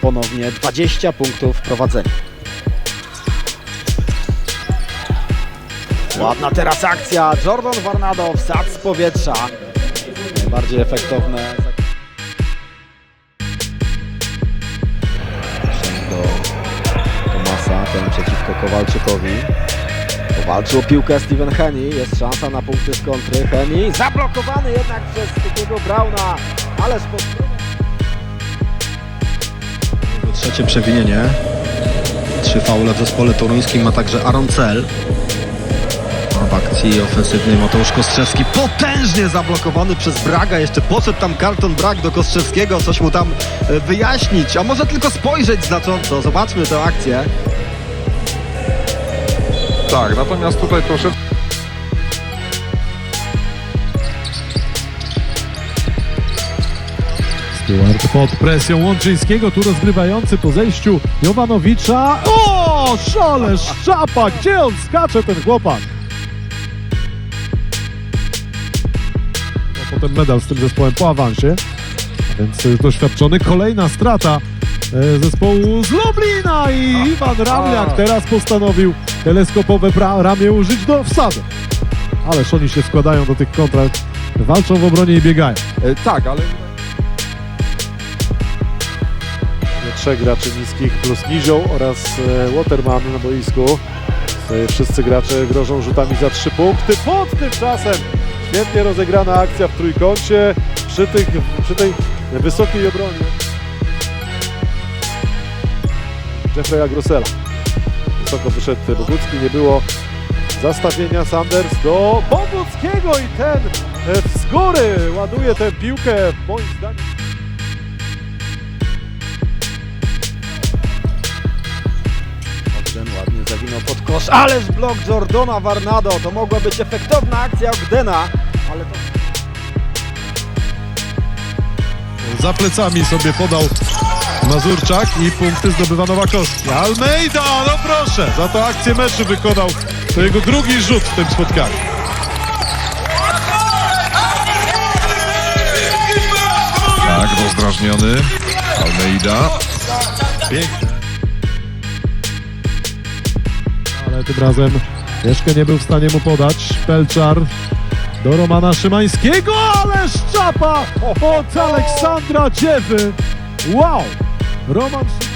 ponownie 20 punktów prowadzenia. Ładna teraz akcja. Jordan Varnado wsad z powietrza. Najbardziej efektowne. do Tomasa, ten przeciwko Kowalczykowi. Powalczył o piłkę Steven Henny, jest szansa na punkty z kontry. Henny zablokowany jednak przez takiego Brauna, ale spod... Trzecie przewinienie. Trzy faule w zespole toruńskim ma także Aaron Cel. A w akcji ofensywnej Mateusz Kostrzewski potężnie zablokowany przez Braga. Jeszcze poszedł tam karton Brag do Kostrzewskiego, coś mu tam e, wyjaśnić, a może tylko spojrzeć znacząco. Zobaczmy tę akcję. Tak, natomiast tutaj troszeczkę Stewart pod presją Łączyńskiego, tu rozgrywający po zejściu Jowanowicza. O, szale, szczapa, gdzie on skacze ten chłopak? No, potem medal z tym zespołem po awansie, więc już doświadczony. Kolejna strata e, zespołu z Lublina i Iwan Ramliak teraz postanowił teleskopowe ramię użyć do wsadu. Ależ oni się składają do tych kontrakt, walczą w obronie i biegają. e, tak, ale trzech graczy niskich plus Nizioł oraz e, Waterman na boisku. Tutaj wszyscy gracze grożą rzutami za trzy punkty. Pod tym czasem świetnie rozegrana akcja w trójkącie przy, tych, przy tej wysokiej obronie. Jeffrey'a Grossela. Wysoko wyszedł Bogucki, nie było zastawienia Sanders do Boguckiego i ten e, z góry ładuje tę piłkę moim zdaniem. Kosz, ależ blok Jordana Varnado. To mogła być efektowna akcja Ogdena, ale to... Za plecami sobie podał Mazurczak i punkty zdobywa Nowakowski. Almeida, no proszę, za to akcję meczu wykonał. To jego drugi rzut w tym spotkaniu. tak, rozdrażniony Almeida. Piękne. Tym razem Mieszkę nie był w stanie mu podać. Pelczar do Romana Szymańskiego, ale szczapa od Aleksandra Dziewy. Wow! Roman Szymański.